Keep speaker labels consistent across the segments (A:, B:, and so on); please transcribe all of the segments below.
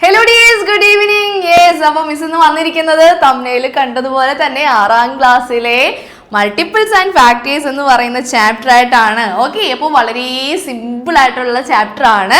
A: Hello dears good evening yes അപ്പൊ miss ഇന്ന് വന്നിരിക്കുന്നത് തമ്നയിൽ കണ്ടതുപോലെ തന്നെ ആറാം ക്ലാസ്സിലെ മൾട്ടിപ്പിൾസ് ആൻഡ് ഫാക്ടേഴ്സ് എന്ന് പറയുന്ന ചാപ്റ്റർ ആയിട്ടാണ്. ഓക്കെ അപ്പോൾ വളരെ സിമ്പിൾ ആയിട്ടുള്ള ചാപ്റ്റർ ആണ്.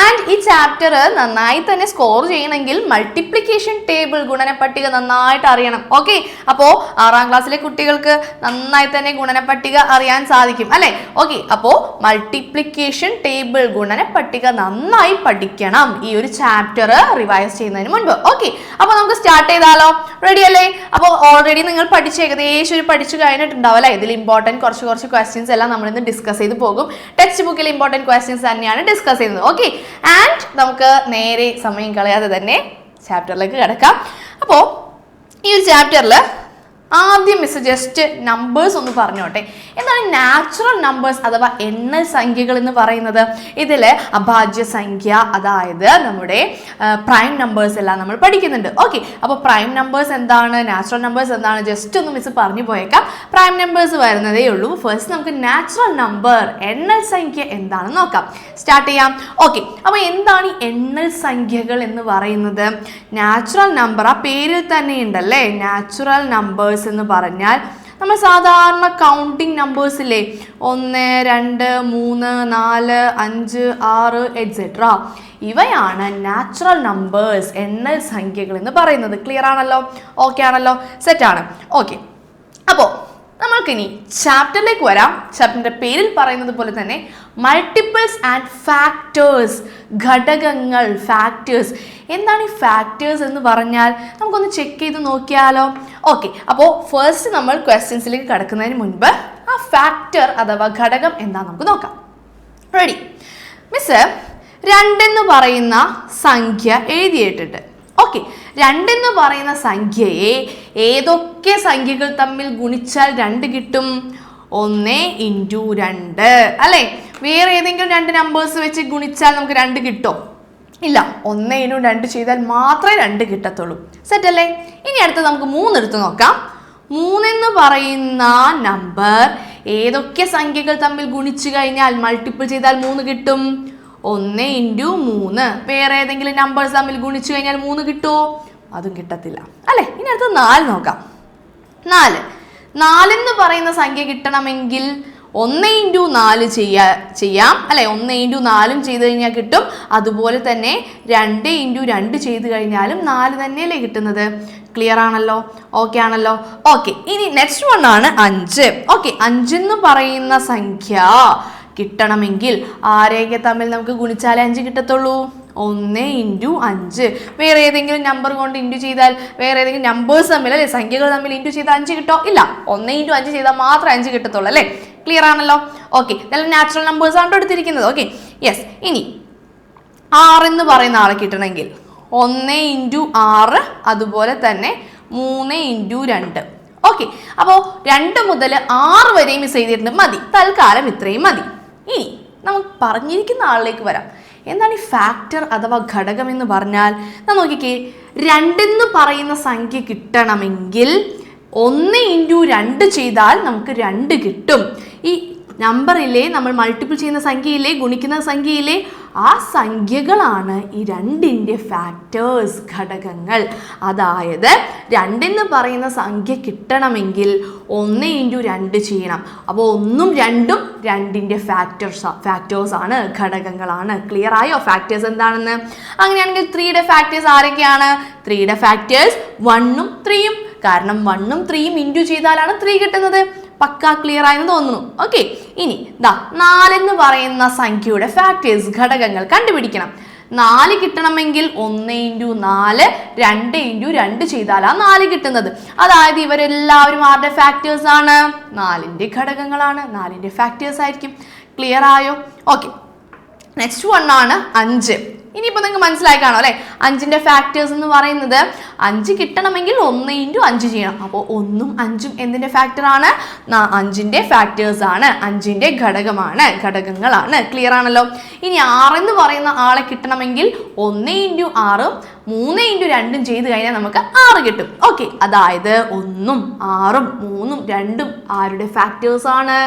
A: ആൻഡ് ഈ ചാപ്റ്റർ നന്നായി തന്നെ സ്കോർ ചെയ്യണമെങ്കിൽ മൾട്ടിപ്ലിക്കേഷൻ ടേബിൾ ഗുണന പട്ടിക നന്നായിട്ട് അറിയണം. ഓക്കെ അപ്പോൾ ആറാം ക്ലാസ്സിലെ കുട്ടികൾക്ക് നന്നായി തന്നെ ഗുണന പട്ടിക അറിയാൻ സാധിക്കും. അല്ലെ? ഓക്കെ അപ്പോൾ മൾട്ടിപ്ലിക്കേഷൻ ടേബിൾ ഗുണന പട്ടിക നന്നായി പഠിക്കണം. ഈ ഒരു ചാപ്റ്റർ റിവൈസ് ചെയ്യുന്നതിന് മുൻപ്. ഓക്കെ അപ്പോൾ നമുക്ക് സ്റ്റാർട്ട് ചെയ്താലോ? റെഡി അല്ലേ? അപ്പോൾ ഓൾറെഡി നിങ്ങൾ പഠിച്ച് ഏകദേശം ഒരു പഠിച്ചു കഴിഞ്ഞിട്ടുണ്ടാവും അല്ലേ? ഇതിൽ ഇമ്പോർട്ടന്റ് കുറച്ച് കുറച്ച് ക്വസ്റ്റ്യൻസ് എല്ലാം നമ്മൾ ഇന്ന് ഡിസ്കസ് ചെയ്ത് പോകും. ടെക്സ്റ്റ് ബുക്കിൽ ഇമ്പോർട്ടന്റ് ക്വസ്റ്റ്യൻസ് തന്നെയാണ് ഡിസ്കസ് ചെയ്യുന്നത്. ഓക്കെ ആൻഡ് നമുക്ക് നേരെ സമയം കളയാതെ തന്നെ ചാപ്റ്ററിലേക്ക് കിടക്കാം. അപ്പോൾ ഈ ഒരു ചാപ്റ്ററിൽ ആദ്യം മിസ് ജസ്റ്റ് നമ്പേഴ്സ് ഒന്ന് പറഞ്ഞോട്ടെ. എന്താണ് നാച്ചുറൽ നമ്പേഴ്സ് അഥവാ എണ്ണൽ സംഖ്യകൾ എന്ന് പറയുന്നത്? ഇതിൽ അഭാജ്യ സംഖ്യ അതായത് നമ്മുടെ പ്രൈം നമ്പേഴ്സ് എല്ലാം നമ്മൾ പഠിക്കുന്നുണ്ട്. ഓക്കെ അപ്പോൾ പ്രൈം നമ്പേഴ്സ് എന്താണ്? നാച്ചുറൽ നമ്പേഴ്സ് എന്താണ്? ജസ്റ്റ് ഒന്ന് മിസ് പറഞ്ഞു പോയേക്കാം. പ്രൈം നമ്പേഴ്സ് വരുന്നതേ ഉള്ളൂ. ഫസ്റ്റ് നമുക്ക് നാച്ചുറൽ നമ്പർ എണ്ണൽ സംഖ്യ എന്താണെന്ന് നോക്കാം. സ്റ്റാർട്ട് ചെയ്യാം. ഓക്കെ അപ്പോൾ എന്താണ് ഈ എണ്ണൽ സംഖ്യകൾ എന്ന് പറയുന്നത്? നാച്ചുറൽ നമ്പർ ആ പേരിൽ തന്നെ ഉണ്ടല്ലേ? നാച്ചുറൽ നമ്പേഴ്സ് എന്ന് പറഞ്ഞാൽ നമ്മൾ സാധാരണ കൗണ്ടിങ് നമ്പേഴ്സില്ലേ ഒന്ന് രണ്ട് മൂന്ന് നാല് അഞ്ച് ആറ് എക്സെട്ര ഇവയാണ് നാച്ചുറൽ നമ്പേഴ്സ് എണ്ണൽ സംഖ്യകൾ എന്ന് പറയുന്നത്. ക്ലിയർ ആണല്ലോ? ഓക്കെ ആണല്ലോ? സെറ്റ് ആണ്. ഓക്കെ അപ്പോൾ നമ്മൾക്കിനി ചാപ്റ്ററിലേക്ക് വരാം. ചാപ്റ്ററിന്റെ പേരിൽ പറയുന്നത് പോലെ തന്നെ മൾട്ടിപ്പിൾസ് ആൻഡ് ഫാക്ടേഴ്സ് ഘടകങ്ങൾ ഫാക്ടേഴ്സ് എന്താണ് ഈ ഫാക്ടേഴ്സ് എന്ന് പറഞ്ഞാൽ? നമുക്കൊന്ന് ചെക്ക് ചെയ്ത് നോക്കിയാലോ? ഓക്കെ അപ്പോൾ ഫസ്റ്റ് നമ്മൾ ക്വസ്റ്റ്യൻസിലേക്ക് കടക്കുന്നതിന് മുൻപ് ആ ഫാക്ടർ അഥവാ ഘടകം എന്താണെന്ന് നമുക്ക് നോക്കാം. റെഡി മിസ് രണ്ടെന്ന് പറയുന്ന സംഖ്യ എഴുതിയിട്ടുണ്ട്. ഓക്കെ രണ്ടെന്ന് പറയുന്ന സംഖ്യയെ ഏതൊക്കെ സംഖ്യകൾ തമ്മിൽ ഗുണിച്ചാൽ രണ്ട് കിട്ടും? ഒന്ന് ഇന്റു രണ്ട്. അല്ലേ? വേറെ ഏതെങ്കിലും രണ്ട് നമ്പേഴ്സ് വെച്ച് ഗുണിച്ചാൽ നമുക്ക് രണ്ട് കിട്ടും. ഇല്ല ഒന്നേനും രണ്ട് ചെയ്താൽ മാത്രമേ രണ്ട് കിട്ടത്തുള്ളൂ. സെറ്റ് അല്ലേ? ഇനി അടുത്ത് നമുക്ക് മൂന്നെടുത്ത് നോക്കാം. മൂന്നെന്ന് പറയുന്ന നമ്പർ ഏതൊക്കെ സംഖ്യകൾ തമ്മിൽ ഗുണിച്ചു കഴിഞ്ഞാൽ മൾട്ടിപ്പിൾ ചെയ്താൽ മൂന്ന് കിട്ടും? ഒന്ന് ഇന്റു മൂന്ന്. വേറെ ഏതെങ്കിലും നമ്പേഴ്സ് തമ്മിൽ ഗുണിച്ചു കഴിഞ്ഞാൽ മൂന്ന് കിട്ടുമോ? അതും കിട്ടത്തില്ല. അല്ലേ? ഇനി അടുത്ത് നാല് നോക്കാം. നാല്. നാലെന്ന് പറയുന്ന സംഖ്യ കിട്ടണമെങ്കിൽ ഒന്ന് ഇന്റു നാല് ചെയ്യാ ചെയ്യാം. അല്ലെ ഒന്ന് ഇന്റു നാലും ചെയ്ത് കഴിഞ്ഞാൽ കിട്ടും. അതുപോലെ തന്നെ രണ്ട് ഇന്റു രണ്ട് ചെയ്ത് കഴിഞ്ഞാലും നാല് തന്നെയല്ലേ കിട്ടുന്നത്. ക്ലിയർ ആണല്ലോ? ഓക്കെ ആണല്ലോ? ഓക്കെ ഇനി നെക്സ്റ്റ് വൺ ആണ് അഞ്ച്. ഓക്കെ അഞ്ചെന്ന് പറയുന്ന സംഖ്യ കിട്ടണമെങ്കിൽ ആരെയൊക്കെ തമ്മിൽ നമുക്ക് ഗുണിച്ചാലേ അഞ്ച് കിട്ടത്തുള്ളൂ? ഒന്ന് ഇന്റു അഞ്ച്. വേറെ ഏതെങ്കിലും നമ്പർ കൊണ്ട് ഇന്റു ചെയ്താൽ വേറെ ഏതെങ്കിലും നമ്പേഴ്സ് തമ്മിൽ അല്ലെ സംഖ്യകൾ തമ്മിൽ ഇന്റു ചെയ്താൽ അഞ്ച് കിട്ടോ? ഇല്ല. ഒന്ന് ഇന്റു അഞ്ച് ചെയ്താൽ മാത്രമേ അഞ്ച് കിട്ടത്തുള്ളൂ അല്ലേ? ക്ലിയർ ആണല്ലോ? ഓക്കെ നല്ല നാച്ചുറൽ നമ്പേഴ്സ് ആണ് എടുത്തിരിക്കുന്നത്. ഓക്കെ യെസ് ഇനി ആറ് എന്ന് പറയുന്ന ആളെ കിട്ടണമെങ്കിൽ ഒന്ന് ഇന്റു ആറ് അതുപോലെ തന്നെ മൂന്ന് ഇന്റു രണ്ട്. ഓക്കെ അപ്പോൾ രണ്ട് മുതൽ ആറ് വരെയും മിസ് ചെയ്തിട്ടുണ്ട് മതി. തൽക്കാലം ഇത്രയും മതി. ഇനി നമുക്ക് പറഞ്ഞിരിക്കുന്ന ആളിലേക്ക് വരാം. എന്താണ് ഈ ഫാക്ടർ അഥവാ ഘടകം എന്ന് പറഞ്ഞാൽ? നാം നോക്കിക്കേ രണ്ടെന്ന് പറയുന്ന സംഖ്യ കിട്ടണമെങ്കിൽ ഒന്ന് ഇന്റു രണ്ട് ചെയ്താൽ നമുക്ക് രണ്ട് കിട്ടും. ഈ നമ്പറിലെ നമ്മൾ മൾട്ടിപ്പിൾ ചെയ്യുന്ന സംഖ്യയിലെ ഗുണിക്കുന്ന സംഖ്യയിലെ ആ സംഖ്യകളാണ് ഈ രണ്ടിന്റെ ഫാക്ടേഴ്സ് ഘടകങ്ങൾ. അതായത് രണ്ടെന്ന് പറയുന്ന സംഖ്യ കിട്ടണമെങ്കിൽ ഒന്ന് ഇന്റു രണ്ട് ചെയ്യണം. അപ്പോൾ ഒന്നും രണ്ടും രണ്ടിന്റെ ഫാക്ടേഴ്സ് ഫാക്ടേഴ്സാണ് ഘടകങ്ങളാണ്. ക്ലിയർ ആയോ? ഫാക്ടേഴ്സ് എന്താണെന്ന്? അങ്ങനെയാണെങ്കിൽ ത്രീയുടെ ഫാക്ടേഴ്സ് ആരൊക്കെയാണ്? ത്രീയുടെ ഫാക്ടേഴ്സ് വണ്ണും ത്രീയും കാരണം വണ്ണും ത്രീയും ഇന്റു ചെയ്താലാണ് ത്രീ കിട്ടുന്നത്. പക്ക ക്ലിയർ ആയെന്ന് തോന്നുന്നു. ഓക്കെ ഇനി ദാ നാലെന്ന് പറയുന്ന സംഖ്യയുടെ ഫാക്ടേഴ്സ് ഘടകങ്ങൾ കണ്ടുപിടിക്കണം. നാല് കിട്ടണമെങ്കിൽ ഒന്ന് ഇന്റു നാല് രണ്ട് ഇന്റു രണ്ട് ചെയ്താലാണ് നാല് കിട്ടുന്നത്. അതായത് ഇവരെല്ലാവരും ആരുടെ ഫാക്ടേഴ്സ് ആണ്? നാലിന്റെ ഘടകങ്ങളാണ്. നാലിന്റെ ഫാക്ടേഴ്സ് ആയിരിക്കും. ക്ലിയർ ആയോ? ഓക്കെ നെക്സ്റ്റ് വൺ ആണ് അഞ്ച്. ഇനിയിപ്പോൾ നിങ്ങൾക്ക് മനസ്സിലായി കാണും അല്ലേ? അഞ്ചിന്റെ ഫാക്ടേഴ്സ് എന്ന് പറയുന്നത് അഞ്ച് കിട്ടണമെങ്കിൽ ഒന്ന് ഇന്റു അഞ്ച് ചെയ്യണം. അപ്പോൾ ഒന്നും അഞ്ചും എന്തിന്റെ ഫാക്ടറാണ് അഞ്ചിന്റെ ഫാക്ടേഴ്സ് ആണ്. അഞ്ചിന്റെ ഘടകമാണ് ഘടകങ്ങളാണ്. ക്ലിയർ ആണല്ലോ? ഇനി ആറെന്ന് പറയുന്ന ആളെ കിട്ടണമെങ്കിൽ ഒന്ന് ഇന്റു ആറും മൂന്ന് ഇന്റു രണ്ടും ചെയ്ത് കഴിഞ്ഞാൽ നമുക്ക് ആറ് കിട്ടും. ഓക്കെ അതായത് ഒന്നും ആറും മൂന്നും രണ്ടും ആരുടെ ഫാക്ടേഴ്സ് ആണ്?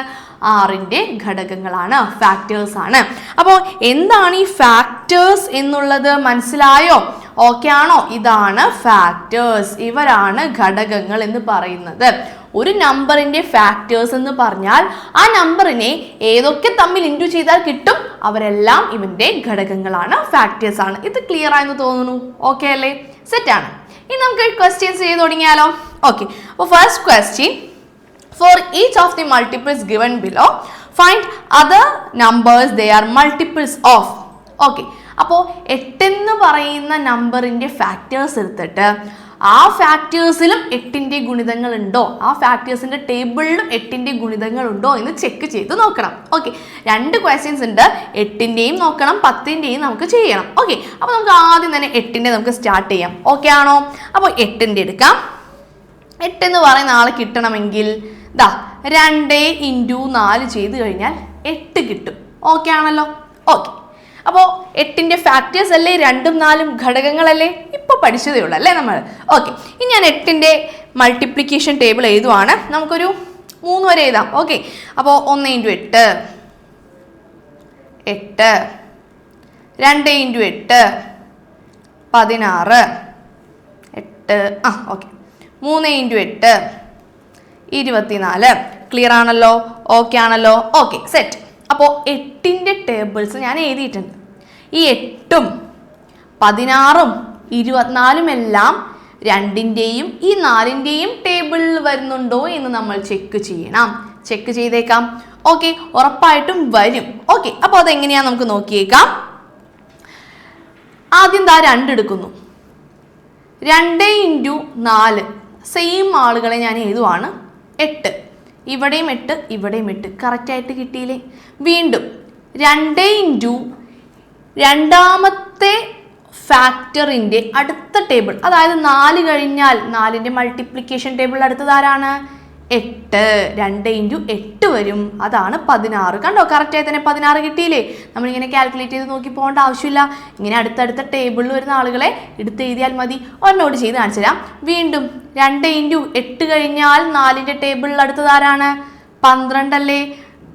A: ആറിന്റെ ഘടകങ്ങളാണ് ഫാക്ടേഴ്സ് ആണ്. അപ്പോൾ എന്താണ് ഈ ഫാക്ടേഴ്സ് എന്നുള്ളത് മനസ്സിലായോ? ഓക്കെ ആണോ? ഇതാണ് ഫാക്ടേഴ്സ് ഇവരാണ് ഘടകങ്ങൾ എന്ന് പറയുന്നത്. ഒരു നമ്പറിന്റെ ഫാക്ടേഴ്സ് എന്ന് പറഞ്ഞാൽ ആ നമ്പറിനെ ഏതൊക്കെ തമ്മിൽ ഇന്റു ചെയ്താൽ കിട്ടും? അവരെല്ലാം ഇവന്റെ ഘടകങ്ങളാണ് ഫാക്ടേഴ്സ് ആണ്. ഇത് ക്ലിയർ ആയെന്ന് തോന്നുന്നു. ഓക്കെ അല്ലേ? സെറ്റ് ആണ്. ഇനി നമുക്ക് ക്വസ്റ്റ്യൻസ് ചെയ്ത് തുടങ്ങിയാലോ? ഓക്കെ അപ്പോൾ first question For each of the multiples given below, find other numbers they are multiples of. Okay അപ്പോൾ എട്ടെന്ന് പറയുന്ന നമ്പറിന്റെ ഫാക്ടേഴ്സ് എടുത്തിട്ട് ആ ഫാക്ടേഴ്സിലും എട്ടിന്റെ ഗുണിതങ്ങൾ ഉണ്ടോ ആ ഫാക്ടേഴ്സിന്റെ ടേബിളിലും എട്ടിന്റെ ഗുണിതങ്ങൾ ഉണ്ടോ എന്ന് ചെക്ക് ചെയ്ത് നോക്കണം. ഓക്കെ രണ്ട് ക്വസ്റ്റ്യൻസ് ഉണ്ട്. എട്ടിന്റെയും നോക്കണം പത്തിന്റെയും നമുക്ക് ചെയ്യണം. ഓക്കെ അപ്പോൾ നമുക്ക് ആദ്യം തന്നെ എട്ടിന്റെ നമുക്ക് സ്റ്റാർട്ട് ചെയ്യാം. ഓക്കെ ആണോ? അപ്പോൾ എട്ടിന്റെ എടുക്കാം. എട്ടെന്ന് പറയുന്ന ആളെ കിട്ടണമെങ്കിൽ ദാ രണ്ട് ഇന്റു നാല് ചെയ്ത് കഴിഞ്ഞാൽ എട്ട് കിട്ടും. ഓക്കെ ആണല്ലോ? ഓക്കെ അപ്പോൾ എട്ടിന്റെ ഫാക്ടേഴ്സ് അല്ലേ? രണ്ടും നാലും ഘടകങ്ങളല്ലേ? ഇപ്പോൾ പഠിച്ചതേ ഉള്ളൂ അല്ലേ നമ്മൾ ഓക്കെ ഇനി ഞാൻ എട്ടിന്റെ മൾട്ടിപ്ലിക്കേഷൻ ടേബിൾ എഴുതുവാണ്. നമുക്കൊരു മൂന്ന് വരെ എഴുതാം. ഓക്കെ അപ്പോൾ ഒന്ന് ഇന്റു എട്ട് എട്ട് രണ്ട് ഇന്റു എട്ട് പതിനാറ് എട്ട് ആ ഓക്കെ മൂന്ന് ഇന്റു എട്ട് ഇരുപത്തിനാല്. ക്ലിയർ ആണല്ലോ? ഓക്കെ ആണല്ലോ? ഓക്കെ സെറ്റ് അപ്പോൾ എട്ടിന്റെ ടേബിൾസ് ഞാൻ എഴുതിയിട്ടുണ്ട്. ഈ എട്ടും പതിനാറും ഇരുപത്തിനാലും എല്ലാം രണ്ടിന്റെയും ഈ നാലിന്റെയും ടേബിളിൽ വരുന്നുണ്ടോ എന്ന് നമ്മൾ ചെക്ക് ചെയ്യണം. ചെക്ക് ചെയ്തേക്കാം. ഓക്കെ ഉറപ്പായിട്ടും വരും. ഓക്കെ അപ്പോൾ അതെങ്ങനെയാണ് നമുക്ക് നോക്കിയേക്കാം. ആദ്യം ദാ രണ്ടെടുക്കുന്നു രണ്ട് ഇന്റു നാല്. സെയിം ആളുകളെ ഞാൻ എഴുതുവാണ്. എട്ട്. ഇവിടെയും എട്ട് ഇവിടെയും എട്ട്. കറക്റ്റായിട്ട് കിട്ടിയില്ലേ? വീണ്ടും രണ്ട് ഇന്റു രണ്ടാമത്തെ ഫാക്ടറിന്റെ അടുത്ത ടേബിൾ അതായത് നാല് കഴിഞ്ഞാൽ നാലിന്റെ മൾട്ടിപ്ലിക്കേഷൻ ടേബിൾ അടുത്തത് ആരാണ്? എട്ട്. രണ്ട് ഇന്റു എട്ട് വരും. അതാണ് പതിനാറ്. കണ്ടോ? കറക്റ്റായി തന്നെ പതിനാറ് കിട്ടിയില്ലേ? നമ്മളിങ്ങനെ കാൽക്കുലേറ്റ് ചെയ്ത് നോക്കി പോകേണ്ട ആവശ്യമില്ല. ഇങ്ങനെ അടുത്തടുത്ത ടേബിളിൽ വരുന്ന ആളുകളെ എടുത്ത് എഴുതിയാൽ മതി. ഒന്നോട് ചെയ്ത് കാണിച്ചു തരാം. വീണ്ടും രണ്ട് ഇന്റു എട്ട് കഴിഞ്ഞാൽ നാലിന്റെ ടേബിളിൽ അടുത്തത് ആരാണ്? പന്ത്രണ്ടല്ലേ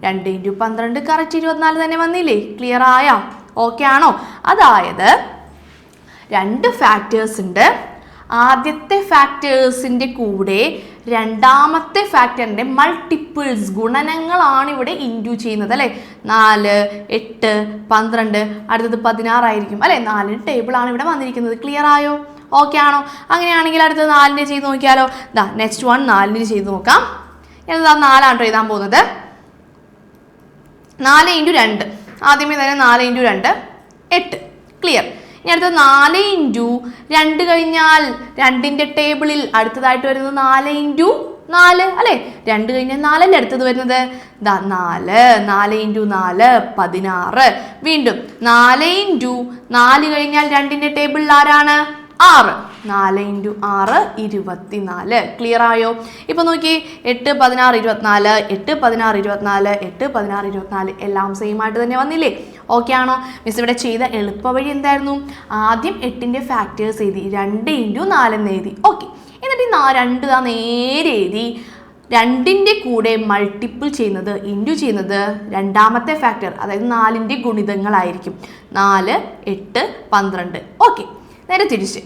A: രണ്ട് ഇന്റു പന്ത്രണ്ട് കറക്റ്റ് ഇരുപത്തിനാല് തന്നെ വന്നില്ലേ? ക്ലിയർ ആയോ? ഓക്കെ ആണോ? അതായത് രണ്ട് ഫാക്ടേഴ്സ് ഉണ്ട്. ആദ്യത്തെ ഫാക്ടേഴ്സിന്റെ കൂടെ രണ്ടാമത്തെ ഫാക്ടറിന്റെ മൾട്ടിപ്പിൾസ് ഗുണനങ്ങളാണ് ഇവിടെ ഇൻഡ്യൂ ചെയ്യുന്നത് അല്ലേ? നാല് എട്ട് പന്ത്രണ്ട് അടുത്തത് പതിനാറായിരിക്കും. അല്ലേ? നാലിന് ടേബിളാണ് ഇവിടെ വന്നിരിക്കുന്നത്. ക്ലിയർ ആയോ? ഓക്കെ ആണോ? അങ്ങനെയാണെങ്കിൽ അടുത്തത് നാലിന്റെ ചെയ്ത് നോക്കിയാലോ? ദാ നെക്സ്റ്റ് വൺ നാലിന് ചെയ്ത് നോക്കാം. എന്താ നാലാണ് എഴുതാൻ പോകുന്നത്? നാല് ഇന്റു രണ്ട്. ആദ്യമേ തന്നെ നാല് ഇന്റു രണ്ട് എട്ട്. ക്ലിയർ ഇനി അടുത്ത നാല് ഇന്റു രണ്ട് കഴിഞ്ഞാൽ രണ്ടിന്റെ ടേബിളിൽ അടുത്തതായിട്ട് വരുന്നത് നാല് ഇന്റു നാല് അല്ലേ? രണ്ട് കഴിഞ്ഞാൽ നാലല്ലേ അടുത്തത് വരുന്നത്? നാല് നാല് ഇന്റു നാല് പതിനാറ്. വീണ്ടും നാല് ഇന്റു നാല് കഴിഞ്ഞാൽ രണ്ടിന്റെ ടേബിളിൽ ആരാണ്? ആറ്. നാല് ഇന്റു ആറ് ഇരുപത്തിനാല്. ക്ലിയർ ആയോ? ഇപ്പൊ നോക്കി എട്ട് പതിനാറ് ഇരുപത്തിനാല് എട്ട് പതിനാറ് ഇരുപത്തിനാല് എട്ട് പതിനാറ് ഇരുപത്തിനാല് എല്ലാം സെയിം ആയിട്ട് തന്നെ വന്നില്ലേ? ഓക്കെ ആണോ? മിസ് ഇവിടെ ചെയ്ത എളുപ്പവഴി എന്തായിരുന്നു? ആദ്യം എട്ടിന്റെ ഫാക്ടേഴ്സ് എഴുതി രണ്ട് ഇന്റു നാലെന്ന് എഴുതി. ഓക്കെ എന്നിട്ട് ഈ രണ്ട് ആ നേരെ എഴുതി. രണ്ടിന്റെ കൂടെ മൾട്ടിപ്പിൾ ചെയ്യുന്നത് ഇന്റു ചെയ്യുന്നത് രണ്ടാമത്തെ ഫാക്ടർ അതായത് നാലിന്റെ ഗുണിതങ്ങളായിരിക്കും. നാല് എട്ട് പന്ത്രണ്ട്. ഓക്കെ നേരെ തിരിച്ച്.